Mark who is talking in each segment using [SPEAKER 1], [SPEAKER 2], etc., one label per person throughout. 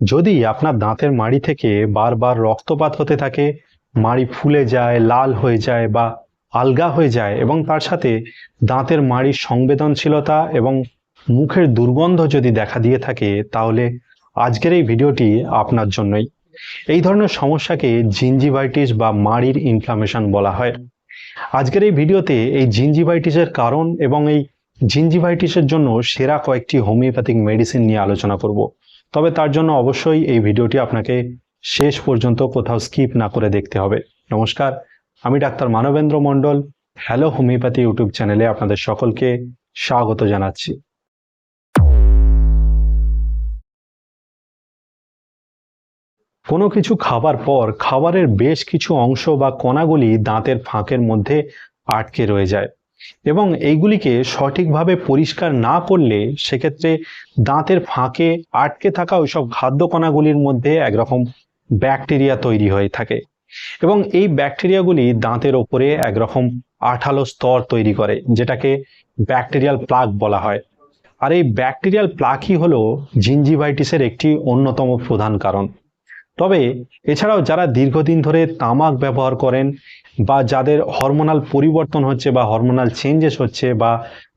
[SPEAKER 1] যদি আপনার দাঁতের মাড়ি থেকে বারবার রক্তপাত হতে থাকে, মাড়ি ফুলে যায়, লাল হয়ে যায় বা আলগা হয়ে যায় এবং তার সাথে দাঁতের মাড়ির সংবেদনশীলতা এবং মুখের দুর্গন্ধ যদি দেখা দিয়ে থাকে, তাহলে আজকের এই ভিডিওটি আপনার জন্যই। এই ধরনের সমস্যাকে জিঞ্জিভাইটিস বা মাড়ির ইনফ্লামেশন বলা হয়। আজকের এই ভিডিওতে এই জিঞ্জিভাইটিসের কারণ এবং এই জিঞ্জিভাইটিসের জন্য সেরা কয়েকটি হোমিওপ্যাথিক মেডিসিন নিয়ে আলোচনা করব। তবে তার জন্য অবশ্যই এই ভিডিওটি আপনাকে শেষ পর্যন্ত কোথাও স্কিপ না করে দেখতে হবে। নমস্কার, আমি doctor Manabendra Mondal, hello homoeopathy YouTube চ্যানেলে আপনাদের সকলকে স্বাগত জানাচ্ছি। কোনো কিছু খাবার পর খাবারের বেশ কিছু অংশ বা কণাগুলি দাঁতের ফাঁকের মধ্যে আটকে রয়ে যায়। এবং এইগুলিকে সঠিকভাবে পরিষ্কার না করলে সেক্ষেত্রে দাঁতের ফাঁকে আটকে থাকা ওইসব খাদ্য কণাগুলির মধ্যে একরকম ব্যাকটেরিয়া তৈরি হয়ে থাকে। এবং এই ব্যাকটেরিয়াগুলি দাঁতের ওপরে একরকম আঠালো স্তর তৈরি করে, যেটাকে ব্যাকটেরিয়াল প্লাগ বলা হয়। আর এই ব্যাকটেরিয়াল প্লাকই হলো জিঞ্জিভাইটিসের একটি অন্যতম প্রধান কারণ। তবে এছাড়াও যারা দীর্ঘদিন ধরে তামাক ব্যবহার করেন বা যাদের হরমোনাল পরিবর্তন হচ্ছে বা হরমোনাল চেঞ্জেস হচ্ছে বা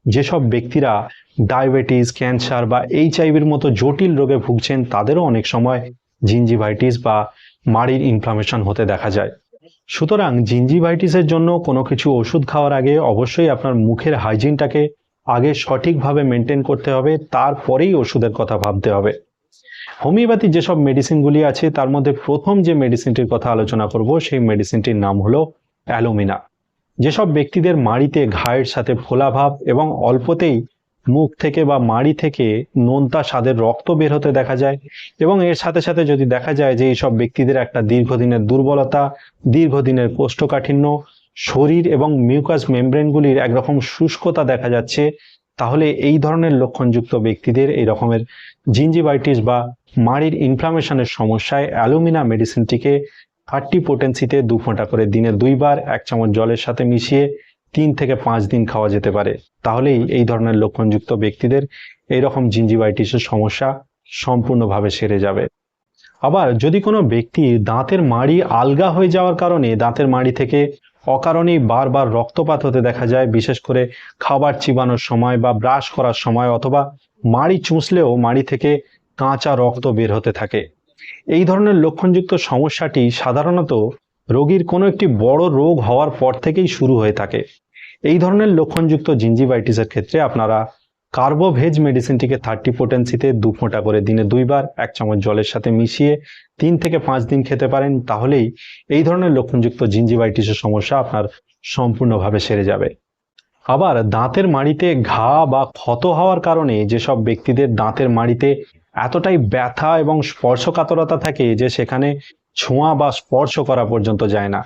[SPEAKER 1] যেসব ব্যক্তিরা ডায়াবেটিস ক্যান্সার বা এইচআইভির মতো জটিল রোগে ভুগছেন, তাদেরও অনেক সময় জিঞ্জিভাইটিস বা মাড়ির ইনফ্লামেশন হতে দেখা যায়। সুতরাং জিঞ্জিভাইটিসের জন্য কোনো কিছু ওষুধ খাওয়ার আগে অবশ্যই আপনার মুখের হাইজিনটাকে আগে সঠিকভাবে মেনটেন করতে হবে, তারপরেই ওষুধের কথা ভাবতে হবে। হোমিওপ্যাথি যেসব মেডিসিনগুলি আছে, তার মধ্যে প্রথম যে মেডিসিনটির কথা আলোচনা করব, সেই মেডিসিনটির নাম হলো অ্যালোমিনা। যেসব ব্যক্তিদের মাড়িতে ঘায়ের সাথে ফোলাভাব এবং অল্পতেই মুখ থেকে বা মাড়ি থেকে নোনতা স্বাদের রক্ত বের হতে দেখা যায় এবং এর সাথে সাথে যদি দেখা যায় যে এইসব ব্যক্তিদের একটা দীর্ঘদিনের দুর্বলতা, দীর্ঘদিনের কোষ্ঠকাঠিন্য, শরীর এবং মিউকাস মেমব্রেনগুলির একরকম শুষ্কতা দেখা যাচ্ছে তাহলে এই ধরনের লক্ষণযুক্ত ব্যক্তিদের এই রকমের জিঞ্জিভাইটিস বা মাড়ির ইনফ্লামেশনের সমস্যায় অ্যালুমিনা মেডিসিনটিকে থার্টি পোটেন্সিতে দু ফোঁটা করে দিনে দুইবার এক চামচ জলের সাথে মিশিয়ে তিন থেকে পাঁচ দিন খাওয়া যেতে পারে। তাহলেই এই ধরনের লক্ষণযুক্ত ব্যক্তিদের এই রকম জিঞ্জিভাইটিসের সমস্যা সম্পূর্ণভাবে সেরে যাবে। আবার যদি কোনো ব্যক্তি দাঁতের মাড়ি আলগা হয়ে যাওয়ার কারণে দাঁতের মাড়ি থেকে অকারণেই বারবার রক্তপাত হতে দেখা যায়, বিশেষ করে খাবার চিবানোর সময় বা ব্রাশ করার সময় অথবা মাড়ি চুঁচলেও মাড়ি থেকে কাঁচা রক্ত বের হতে থাকে। এই ধরনের লক্ষণযুক্ত সমস্যাটি সাধারণত রোগীর কোনো একটি বড় রোগ হওয়ার পর থেকেই শুরু হয়ে থাকে। এই ধরনের লক্ষণযুক্ত জিঞ্জিভাইটিসের ক্ষেত্রে আপনারা কার্বোভেজ মেডিসিনটিকে থার্টি পোটেন্সিতে দু ফোঁটা করে দিনে দুইবার, এক চামচ জলের সাথে মিশিয়ে তিন থেকে পাঁচ দিন খেতে পারেন, তাহলেই এই ধরনের লক্ষণযুক্ত জিঞ্জিভাইটিসের সমস্যা আপনার সম্পূর্ণভাবে সেরে যাবে। আবার দাঁতের মাড়িতে ঘা বা ক্ষত হওয়ার কারণে যেসব ব্যক্তিদের দাঁতের মাড়িতে এতটাই ব্যথা এবং স্পর্শকাতরতা থাকে যে সেখানে ছোঁয়া বা স্পর্শ করা পর্যন্ত যায় না।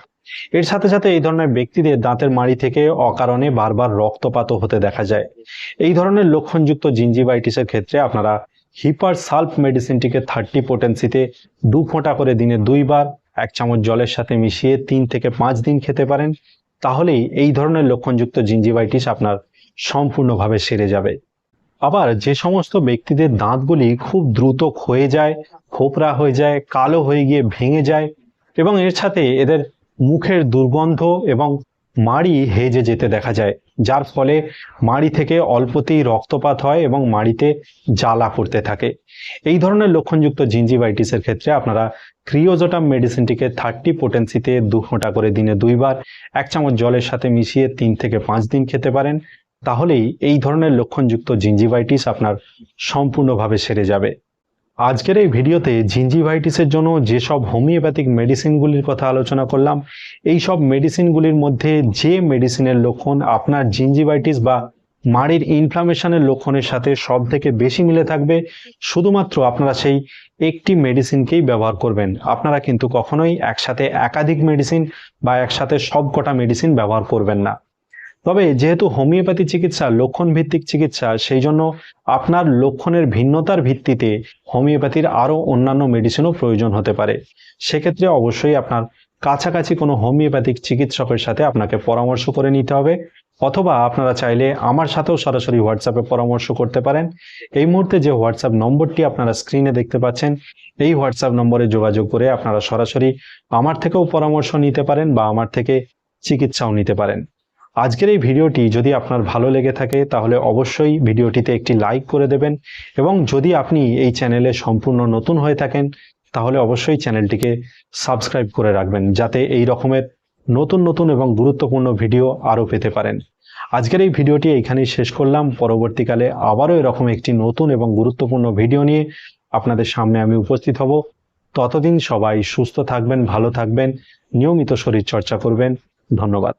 [SPEAKER 1] এর সাথে সাথে এই ধরনের ব্যক্তিদের দাঁতের মাড়ি থেকে অকারণে বারবার রক্তপাত হতে দেখা যায়। এই ধরনের লক্ষণযুক্ত জিঞ্জিভাইটিসের ক্ষেত্রে আপনারা হিপার সালফ মেডিসিনটিকে থার্টি পোটেন্সিতে দু ফোঁটা করে দিনে দুইবার, এক চামচ জলের সাথে মিশিয়ে তিন থেকে পাঁচ দিন খেতে পারেন। তাহলেই এই ধরনের লক্ষণযুক্ত জিঞ্জিভাইটিস আপনার সম্পূর্ণভাবে সেরে যাবে। আবার যে সমস্ত ব্যক্তিদের দাঁতগুলি খুব দ্রুত ক্ষয়ে যায়, খোপরা হয়ে যায়, কালো হয়ে গিয়ে ভেঙে যায় এবং এর সাথে এদের মুখের দুর্গন্ধ এবং মাড়ি হেজে যেতে দেখা যায়, যার ফলে মাড়ি থেকে অল্পতেই রক্তপাত হয় এবং মাড়িতে জ্বালা করতে থাকে। এই ধরনের লক্ষণযুক্ত জিঞ্জিভাইটিসের ক্ষেত্রে আপনারা ক্রিওজোটাম মেডিসিনটিকে থার্টি পোটেন্সিতে দু ফোঁটা করে দিনে দুইবার, এক চামচ জলের সাথে মিশিয়ে তিন থেকে পাঁচ দিন খেতে পারেন। তাহলেই এই ধরনের লক্ষণযুক্ত জিঞ্জিভাইটিস আপনার সম্পূর্ণভাবে সেরে যাবে। আজকের এই ভিডিওতে জিঞ্জিভাইটিসের জন্য যেসব হোমিওপ্যাথিক মেডিসিনগুলির কথা আলোচনা করলাম এই সব মেডিসিনগুলির মধ্যে যে মেডিসিনের লক্ষণ আপনার জিঞ্জিভাইটিস বা মাড়ির ইনফ্লামেশনের লক্ষণের সাথে সব থেকে বেশি মিলে থাকবে, শুধুমাত্র আপনারা সেই একটি মেডিসিনকেই ব্যবহার করবেন। আপনারা কিন্তু কখনোই একসাথে একাধিক মেডিসিন বা একসাথে সব কটা মেডিসিন ব্যবহার করবেন না। তবে যেহেতু হোমিওপ্যাথি চিকিৎসা লক্ষণ ভিত্তিক চিকিৎসা সেই জন্য আপনার লক্ষণের ভিন্নতার ভিত্তিতে হোমিওপ্যাথির আরও অন্যান্য মেডিসিনও প্রয়োজন হতে পারে। সেক্ষেত্রে অবশ্যই আপনার কাছাকাছি কোনো হোমিওপ্যাথিক চিকিৎসকের সাথে আপনাকে পরামর্শ করে নিতে হবে, অথবা আপনারা চাইলে আমার সাথেও সরাসরি হোয়াটসঅ্যাপে পরামর্শ করতে পারেন। এই মুহূর্তে যে হোয়াটসঅ্যাপ নম্বরটি আপনারা স্ক্রিনে দেখতে পাচ্ছেন, এই হোয়াটসঅ্যাপ নম্বরে যোগাযোগ করে আপনারা সরাসরি আমার থেকেও পরামর্শ নিতে পারেন বা আমার থেকে চিকিৎসাও নিতে পারেন। আজকের এই ভিডিওটি যদি আপনার ভালো লেগে থাকে, তাহলে অবশ্যই ভিডিওটিতে একটি লাইক করে দেবেন এবং যদি আপনি এই চ্যানেলে সম্পূর্ণ নতুন হয়ে থাকেন, তাহলে অবশ্যই চ্যানেলটিকে সাবস্ক্রাইব করে রাখবেন, যাতে এই রকমের নতুন নতুন এবং গুরুত্বপূর্ণ ভিডিও আরও পেতে পারেন। আজকের এই ভিডিওটি এইখানেই শেষ করলাম। পরবর্তীকালে আবারও এরকম একটি নতুন এবং গুরুত্বপূর্ণ ভিডিও নিয়ে আপনাদের সামনে আমি উপস্থিত হব। ততদিন সবাই সুস্থ থাকবেন, ভালো থাকবেন, নিয়মিত শরীর চর্চা করবেন। ধন্যবাদ।